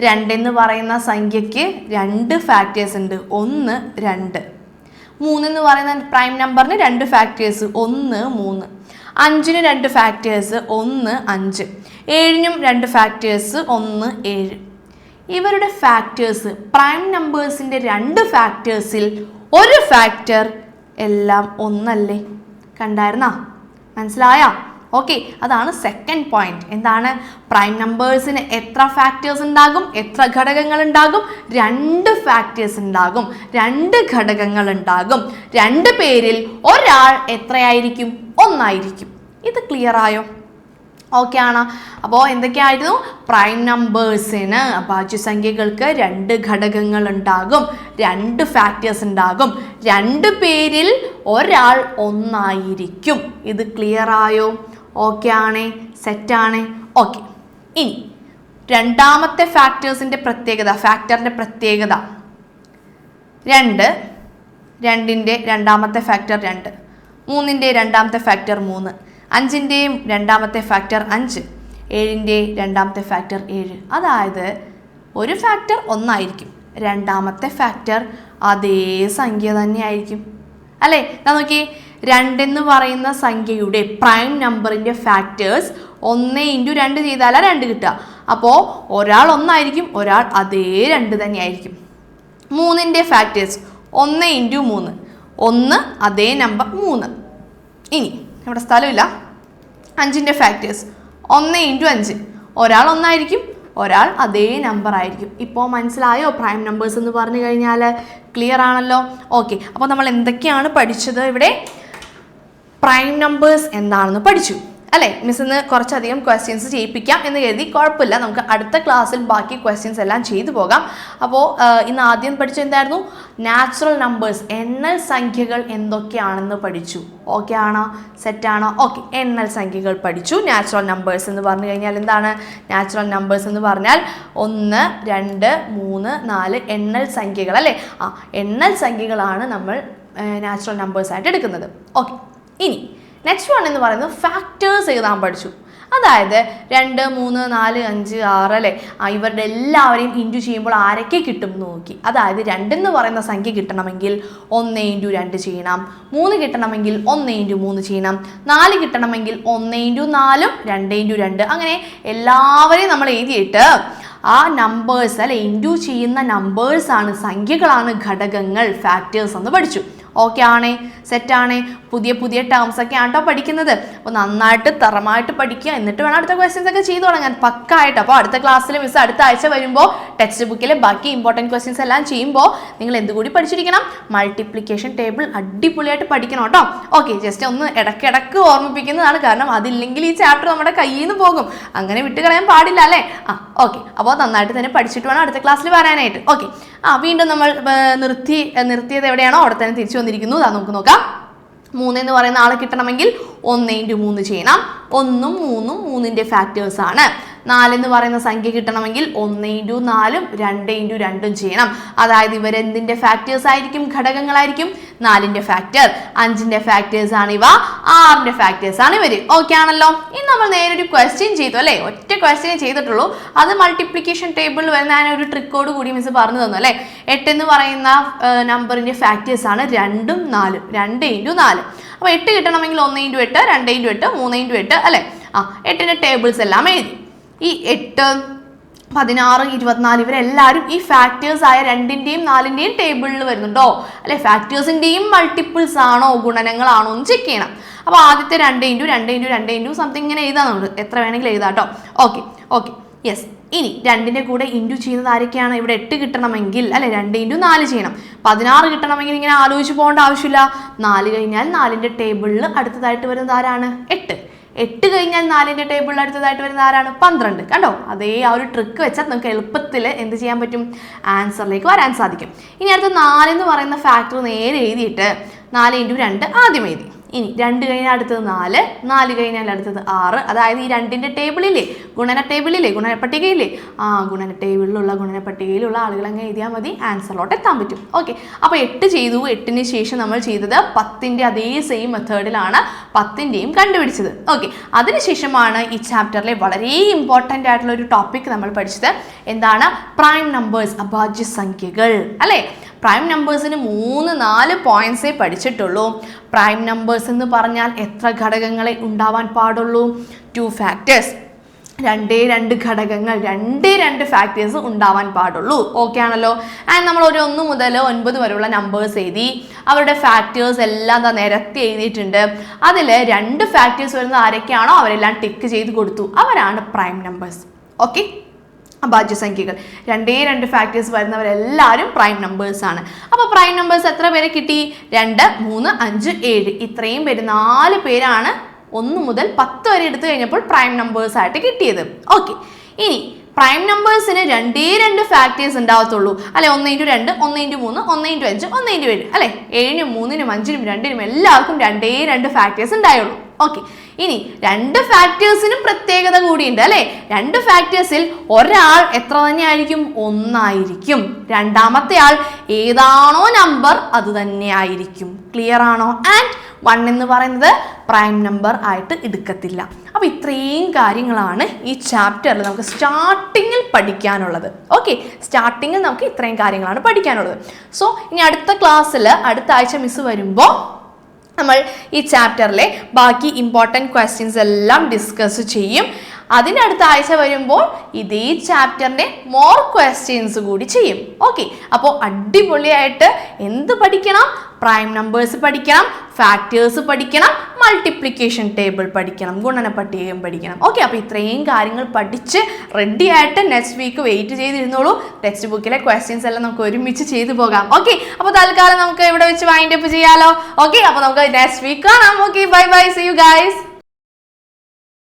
A: രണ്ടെന്ന് പറയുന്ന സംഖ്യയ്ക്ക് രണ്ട് ഫാക്ടേഴ്സ് ഉണ്ട്. ഒന്ന് രണ്ട്. മൂന്നെന്ന് പറയുന്ന പ്രൈം നമ്പറിന് രണ്ട് ഫാക്ടേഴ്സ് ഒന്ന് മൂന്ന്. അഞ്ചിന് രണ്ട് ഫാക്ടേഴ്സ് ഒന്ന് അഞ്ച്. ഏഴിനും രണ്ട് ഫാക്ടേഴ്സ് ഒന്ന് ഏഴ്. ഇവരുടെ ഫാക്ടേഴ്സ് പ്രൈം നമ്പേഴ്സിന്റെ രണ്ട് ഫാക്ടേഴ്സിൽ ഒരു ഫാക്ടർ എല്ലാം ഒന്നല്ലേ? കണ്ടായിരുന്നാ? മനസ്സിലായ? ഓക്കെ അതാണ് സെക്കൻഡ് പോയിന്റ് എന്താണ്? പ്രൈം നമ്പേഴ്സിന് എത്ര ഫാക്ടേഴ്സ് ഉണ്ടാകും? എത്ര ഘടകങ്ങൾ ഉണ്ടാകും? രണ്ട് ഫാക്ടേഴ്സ് ഉണ്ടാകും. രണ്ട് ഘടകങ്ങൾ ഉണ്ടാകും. രണ്ട് പേരിൽ ഒരാൾ എത്രയായിരിക്കും? ഒന്നായിരിക്കും. ഇത് ക്ലിയർ ആയോ? ഓക്കെ ആണ്? അപ്പോൾ എന്തൊക്കെയായിരുന്നു? പ്രൈം നമ്പേഴ്സിന് അഭാജ്യസംഖ്യകൾക്ക് രണ്ട് ഘടകങ്ങൾ ഉണ്ടാകും. രണ്ട് ഫാക്ടേഴ്സ് ഉണ്ടാകും. രണ്ട് പേരിൽ ഒരാൾ ഒന്നായിരിക്കും. ഇത് ക്ലിയർ ആയോ? ഓക്കെ ആണേ സെറ്റാണേ ഓക്കെ ഇനി രണ്ടാമത്തെ ഫാക്ടേഴ്സിന്റെ പ്രത്യേകത ഫാക്ടറിന്റെ പ്രത്യേകത. രണ്ട് രണ്ടിന്റെ രണ്ടാമത്തെ ഫാക്ടർ രണ്ട്. മൂന്നിന്റെ രണ്ടാമത്തെ ഫാക്ടർ മൂന്ന്. അഞ്ചിന്റെയും രണ്ടാമത്തെ ഫാക്ടർ അഞ്ച്. ഏഴിന്റെ രണ്ടാമത്തെ ഫാക്ടർ ഏഴ്. അതായത് ഒരു ഫാക്ടർ ഒന്നായിരിക്കും. രണ്ടാമത്തെ ഫാക്ടർ അതേ സംഖ്യ തന്നെയായിരിക്കും. അല്ലേ? ഞാൻ നോക്കി രണ്ടെന്ന് പറയുന്ന സംഖ്യയുടെ പ്രൈം നമ്പറിന്റെ ഫാക്ടേഴ്സ് ഒന്ന് ഇന്റു രണ്ട് ചെയ്താലാണ് രണ്ട് കിട്ടുക. അപ്പോൾ ഒരാൾ ഒന്നായിരിക്കും ഒരാൾ അതേ രണ്ട് തന്നെയായിരിക്കും. മൂന്നിന്റെ ഫാക്ടേഴ്സ് ഒന്ന് ഇന്റു മൂന്ന്. ഒന്ന് അതേ നമ്പർ മൂന്ന്. ഇനി ഇവിടെ സ്ഥലമില്ല. അഞ്ചിന്റെ ഫാക്ടേഴ്സ് ഒന്ന് ഇന്റു അഞ്ച്. ഒരാൾ ഒന്നായിരിക്കും ഒരാൾ അതേ നമ്പർ ആയിരിക്കും. ഇപ്പോൾ മനസ്സിലായോ പ്രൈം നമ്പേഴ്സ് എന്ന് പറഞ്ഞു കഴിഞ്ഞാൽ ക്ലിയർ ആണല്ലോ? ഓക്കെ അപ്പോൾ നമ്മൾ എന്തൊക്കെയാണ് പഠിച്ചത് ഇവിടെ? പ്രൈം നമ്പേഴ്സ് എന്താണെന്ന് പഠിച്ചു. അല്ലേ? മിസ് ഇന്ന് കുറച്ചധികം ക്വസ്റ്റ്യൻസ് ചെയ്യിപ്പിക്കാം എന്ന് കരുതി കുഴപ്പമില്ല. നമുക്ക് അടുത്ത ക്ലാസ്സിൽ ബാക്കി ക്വസ്റ്റ്യൻസ് എല്ലാം ചെയ്തു പോകാം. അപ്പോൾ ഇന്ന് ആദ്യം പഠിച്ചത് എന്തായിരുന്നു? നാച്ചുറൽ നമ്പേഴ്സ് എണ്ണൽ സംഖ്യകൾ എന്തൊക്കെയാണെന്ന് പഠിച്ചു. ഓക്കെ ആണോ? സെറ്റാണോ ഓക്കെ എണ്ണൽ സംഖ്യകൾ പഠിച്ചു. നാച്ചുറൽ നമ്പേഴ്സ് എന്ന് പറഞ്ഞു കഴിഞ്ഞാൽ എന്താണ്? നാച്ചുറൽ നമ്പേഴ്സ് എന്ന് പറഞ്ഞാൽ ഒന്ന് രണ്ട് മൂന്ന് നാല് എണ്ണൽ സംഖ്യകൾ അല്ലേ? ആ എണ്ണൽ സംഖ്യകളാണ് നമ്മൾ നാച്ചുറൽ നമ്പേഴ്സ് ആയിട്ട് എടുക്കുന്നത്. ഓക്കെ ഇനി നെക്സ്റ്റ് വൺ എന്ന് പറയുന്നത് ഫാക്ടേഴ്സ് എഴുതാൻ പഠിച്ചു. അതായത് രണ്ട് മൂന്ന് നാല് അഞ്ച് ആറ് അല്ലേ? ഇവരുടെ എല്ലാവരെയും ഇന്റു ചെയ്യുമ്പോൾ ആരൊക്കെ കിട്ടും എന്ന് നോക്കി. അതായത് രണ്ടെന്ന് പറയുന്ന സംഖ്യ കിട്ടണമെങ്കിൽ ഒന്ന് ഇന്റു രണ്ട് ചെയ്യണം. മൂന്ന് കിട്ടണമെങ്കിൽ ഒന്ന് ഇന്റു മൂന്ന് ചെയ്യണം. നാല് കിട്ടണമെങ്കിൽ ഒന്ന് ഇന്റു നാലും രണ്ട് ഇന്റു രണ്ട്. അങ്ങനെ എല്ലാവരെയും നമ്മൾ എഴുതിയിട്ട് ആ നമ്പേഴ്സ് അല്ലെ ഇന്റു ചെയ്യുന്ന നമ്പേഴ്സാണ് സംഖ്യകളാണ് ഘടകങ്ങൾ ഫാക്ടേഴ്സ് എന്ന് പഠിച്ചു. ഓക്കെ ആണേ? സെറ്റാണേ പുതിയ പുതിയ ടേംസ് ഒക്കെ ആട്ടോ പഠിക്കുന്നത്. അപ്പോൾ നന്നായിട്ട് തറമായിട്ട് പഠിക്കുക. എന്നിട്ട് വേണം അടുത്ത ക്വസ്റ്റ്യൻസ് ഒക്കെ ചെയ്തു തുടങ്ങാൻ. പക്കായിട്ട്. അപ്പോൾ അടുത്ത ക്ലാസ്സിൽ മിസ് അടുത്ത ആഴ്ച വരുമ്പോൾ ടെക്സ്റ്റ് ബുക്കിലെ ബാക്കി ഇമ്പോർട്ടന്റ് ക്വസ്റ്റ്യൻസ് എല്ലാം ചെയ്യുമ്പോൾ നിങ്ങൾ എന്തുകൂടി പഠിച്ചിരിക്കണം? മൾട്ടിപ്ലിക്കേഷൻ ടേബിൾ അടിപൊളിയായിട്ട് പഠിക്കണം കേട്ടോ. ഓക്കെ ജസ്റ്റ് ഒന്ന് ഇടക്കിടക്ക് ഓർമ്മിപ്പിക്കുന്നതാണ് കാരണം അതില്ലെങ്കിൽ ഈ ചാപ്റ്റർ നമ്മുടെ കയ്യിൽ നിന്ന് പോകും. അങ്ങനെ വിട്ട് കളയാൻ പാടില്ല അല്ലേ? ആ ഓക്കെ അപ്പോൾ നന്നായിട്ട് തന്നെ പഠിച്ചിട്ട് വേണം അടുത്ത ക്ലാസ്സിൽ വരാനായിട്ട്. ഓക്കെ ആ വീണ്ടും നമ്മൾ നിർത്തി നിർത്തിയത് എവിടെയാണോ? അവിടെ തന്നെ തിരിച്ചു വന്നിരിക്കുന്നു. അതാ നമുക്ക് നോക്കാം. മൂന്ന് എന്ന് പറയുന്ന ആളെ കിട്ടണമെങ്കിൽ ഒന്ന് ഇന്റു മൂന്ന് ചെയ്യണം. ഒന്നും മൂന്നും മൂന്നിന്റെ ഫാക്ടേഴ്സ് ആണ്. നാലെന്ന് പറയുന്ന സംഖ്യ കിട്ടണമെങ്കിൽ ഒന്ന് ഇന്റു നാലും രണ്ട് ഇന്റു രണ്ടും ചെയ്യണം. അതായത് ഇവരെന്തിന്റെ ഫാക്ടേഴ്സ് ആയിരിക്കും? ഘടകങ്ങളായിരിക്കും. നാലിന്റെ ഫാക്ടർ അഞ്ചിന്റെ ഫാക്ടേഴ്സ് ആണ് ഇവ. ആറിന്റെ ഫാക്ടേഴ്സ് ആണ് ഇവർ ഓക്കെ ആണല്ലോ? ഇനി നമ്മൾ നേരെ ഒരു ക്വസ്റ്റ്യൻ ചെയ്തു അല്ലേ? ഒറ്റ ക്വസ്റ്റ്യൻ ചെയ്തിട്ടുള്ളൂ. അത് മൾട്ടിപ്ലിക്കേഷൻ ടേബിളിൽ വരുന്ന ഞാൻ ഒരു ട്രിക്കോട് കൂടി മിസ് പറഞ്ഞു തന്നു അല്ലേ? എട്ട് എന്ന് പറയുന്ന നമ്പറിന്റെ ഫാക്ടേഴ്സ് ആണ് രണ്ടും നാലും. രണ്ട് ഇന്റു നാല്. അപ്പോൾ എട്ട് കിട്ടണമെങ്കിൽ ഒന്ന് ഇന്റു എട്ട് രണ്ട് ഇന്റു എട്ട് മൂന്ന് ഇന്റു എട്ട് അല്ലേ? ആ എട്ടിന്റെ ടേബിൾസ് എല്ലാം എഴുതി. ഈ എട്ട് പതിനാറ് ഇരുപത്തിനാല് ഇവരെല്ലാവരും ഈ ഫാക്ടേഴ്സ് ആയ രണ്ടിന്റെയും നാലിന്റെയും ടേബിളിൽ വരുന്നുണ്ടോ? അല്ലെ ഫാക്ടേഴ്സിന്റെയും മൾട്ടിപ്പിൾസ് ആണോ ഗുണനങ്ങളാണോ എന്ന് ചെക്ക് ചെയ്യണം. അപ്പോൾ ആദ്യത്തെ രണ്ട് ഇന്റു രണ്ട് ഇന്റു രണ്ട് ഇന്റു സംതിങ് ഇങ്ങനെ എഴുതാം നമ്മൾ എത്ര വേണമെങ്കിലും എഴുതാം കേട്ടോ ഓക്കെ ഓക്കെ യെസ് ഇനി രണ്ടിന്റെ കൂടെ ഇന്റു ചെയ്യുന്നത് ആരൊക്കെയാണ്? ഇവിടെ എട്ട് കിട്ടണമെങ്കിൽ അല്ലെ രണ്ട് ഇന്റു നാല് ചെയ്യണം. പതിനാറ് കിട്ടണമെങ്കിൽ ഇങ്ങനെ ആലോചിച്ച് പോകേണ്ട ആവശ്യമില്ല. നാല് കഴിഞ്ഞാൽ നാലിന്റെ ടേബിളിൽ അടുത്തതായിട്ട് വരുന്നത് ആരാണ്? എട്ട്. എട്ട് കഴിഞ്ഞാൽ നാലിന്റെ ടേബിളിൽ അടുത്തതായിട്ട് വരുന്ന ആരാണ്? പന്ത്രണ്ട്. കണ്ടോ? അതേ ആ ഒരു ട്രിക്ക് വെച്ചാൽ നിങ്ങൾക്ക് എളുപ്പത്തിൽ എന്ത് ചെയ്യാൻ പറ്റും? ആൻസറിലേക്ക് വരാൻ സാധിക്കും. ഇനി അടുത്ത നാലെന്ന് പറയുന്ന ഫാക്ടർ നേരെ എഴുതിയിട്ട് നാല് ഇന്റു രണ്ട് ആദ്യം എഴുതി. ഇനി രണ്ട് കഴിഞ്ഞാൽ അടുത്തത് നാല് നാല് കഴിഞ്ഞാൽ അടുത്തത് ആറ്. അതായത് ഈ രണ്ടിന്റെ ടേബിളില്ലേ ഗുണന ടേബിളില്ലേ ഗുണന പട്ടികയില്ലേ ആ ഗുണന ടേബിളിലുള്ള ഗുണന പട്ടികയിലുള്ള ആളുകൾ അങ്ങ് എഴുതിയാൽ മതി. ആൻസറിലോട്ട് എത്താൻ പറ്റും. ഓക്കെ അപ്പോൾ എട്ട് ചെയ്തു. എട്ടിന് ശേഷം നമ്മൾ ചെയ്തത് പത്തിന്റെ അതേ സെയിം മെത്തേഡിലാണ് പത്തിന്റെയും കണ്ടുപിടിച്ചത്. ഓക്കെ അതിനുശേഷമാണ് ഈ ചാപ്റ്ററിലെ വളരെ ഇമ്പോർട്ടന്റ് ആയിട്ടുള്ള ഒരു ടോപ്പിക് നമ്മൾ പഠിച്ചത്. എന്താണ്? പ്രൈം നമ്പേഴ്സ് അഭാജ്യ സംഖ്യകൾ. അല്ലേ? പ്രൈം നമ്പേഴ്സിന് മൂന്ന് നാല് പോയിന്റ്സേ പഠിച്ചിട്ടുള്ളൂ. പ്രൈം നമ്പേഴ്സ് എന്ന് പറഞ്ഞാൽ എത്ര ഘടകങ്ങളെ ഉണ്ടാവാൻ പാടുള്ളൂ? ടു ഫാക്ടേഴ്സ് രണ്ടേ രണ്ട് ഘടകങ്ങൾ രണ്ടേ രണ്ട് ഫാക്ടേഴ്സ് ഉണ്ടാവാൻ പാടുള്ളൂ. ഓക്കെ ആണല്ലോ? ആൻഡ് നമ്മൾ ഒരു ഒന്ന് മുതൽ ഒൻപത് വരെയുള്ള നമ്പേഴ്സ് എഴുതി അവരുടെ ഫാക്ടേഴ്സ് എല്ലാം എന്താ നിരത്തി എഴുതിയിട്ടുണ്ട്. അതിൽ രണ്ട് ഫാക്ടേഴ്സ് വരുന്ന ആരൊക്കെയാണോ അവരെല്ലാം ടിക്ക് ചെയ്ത് കൊടുത്തു. അവരാണ് പ്രൈം നമ്പേഴ്സ് ഓക്കെ അഭാജ്യസംഖ്യകൾ. രണ്ടേ രണ്ട് ഫാക്ടേഴ്സ് വരുന്നവരെല്ലാവരും പ്രൈം നമ്പേഴ്സ് ആണ്. അപ്പോൾ പ്രൈം നമ്പേഴ്സ് എത്ര പേരെ കിട്ടി? രണ്ട് മൂന്ന് അഞ്ച് ഏഴ്. ഇത്രയും പേര് നാല് പേരാണ് ഒന്ന് മുതൽ പത്ത് വരെ എടുത്തു കഴിഞ്ഞപ്പോൾ പ്രൈം നമ്പേഴ്സ് ആയിട്ട് കിട്ടിയത്. ഓക്കെ ഇനി പ്രൈം നമ്പേഴ്സിന് രണ്ടേ രണ്ട് ഫാക്ടേഴ്സ് ഉണ്ടാവത്തുള്ളൂ. അല്ലെ ഒന്ന് ഇന്റു രണ്ട് ഒന്ന് ഇന്റു മൂന്ന് ഒന്ന് ഇന്റു അഞ്ച് ഒന്ന് ഇന്റു ഏഴ്. അല്ലെ ഏഴിനും മൂന്നിനും അഞ്ചിനും രണ്ടിനും എല്ലാവർക്കും രണ്ടേ രണ്ട് ഫാക്ടേഴ്സ് ഉണ്ടായുള്ളൂ. ഓക്കെ ഇനി രണ്ട് ഫാക്ടേഴ്സിനും പ്രത്യേകത കൂടിയുണ്ട് അല്ലെ? രണ്ട് ഫാക്ടേഴ്സിൽ ഒരാൾ എത്ര തന്നെയായിരിക്കും? ഒന്നായിരിക്കും. രണ്ടാമത്തെ ആൾ ഏതാണോ നമ്പർ അത് തന്നെ ആയിരിക്കും ക്ലിയർ ആണോ? ആൻഡ് വൺ എന്ന് പറയുന്നത് പ്രൈം നമ്പർ ആയിട്ട് എടുക്കത്തില്ല. അപ്പോൾ ഇത്രയും കാര്യങ്ങളാണ് ഈ ചാപ്റ്ററിൽ നമുക്ക് സ്റ്റാർട്ടിങ്ങിൽ പഠിക്കാനുള്ളത്. ഓക്കെ സ്റ്റാർട്ടിങ്ങിൽ നമുക്ക് ഇത്രയും കാര്യങ്ങളാണ് പഠിക്കാനുള്ളത്. സോ ഇനി അടുത്ത ക്ലാസ്സിൽ അടുത്ത ആഴ്ച മിസ് വരുമ്പോൾ നമ്മൾ ഈ ചാപ്റ്ററിലെ ബാക്കി ഇമ്പോർട്ടന്റ് ക്വസ്റ്റ്യൻസ് എല്ലാം ഡിസ്കസ് ചെയ്യും. അതിനടുത്ത ആഴ്ച വരുമ്പോൾ ഇതേ ചാപ്റ്ററിന്റെ മോർ ക്വസ്റ്റ്യൻസ് കൂടി ചെയ്യും. ഓക്കെ അപ്പോൾ അടിപൊളിയായിട്ട് എന്ത് പഠിക്കണം? പ്രൈം നമ്പേഴ്സ് പഠിക്കണം ഫാക്ടേഴ്സ് പഠിക്കണം മൾട്ടിപ്ലിക്കേഷൻ ടേബിൾ പഠിക്കണം ഗുണന പട്ടികയും പഠിക്കണം. ഓക്കെ അപ്പോൾ ഇത്രയും കാര്യങ്ങൾ പഠിച്ച് റെഡി ആയിട്ട് നെക്സ്റ്റ് വീക്ക് വെയിറ്റ് ചെയ്തിരുന്നോളൂ. ടെക്സ്റ്റ് ബുക്കിലെ ക്വസ്റ്റ്യൻസ് എല്ലാം നമുക്ക് ഒരുമിച്ച് ചെയ്തു പോകാം. ഓക്കെ അപ്പോൾ തൽക്കാലം നമുക്ക് ഇവിടെ വെച്ച് വൈൻഡപ്പ് ചെയ്യാലോ. ഓക്കെ അപ്പോൾ നമുക്ക് നെക്സ്റ്റ് വീക്ക് കാണാം. Okay bye bye see you guys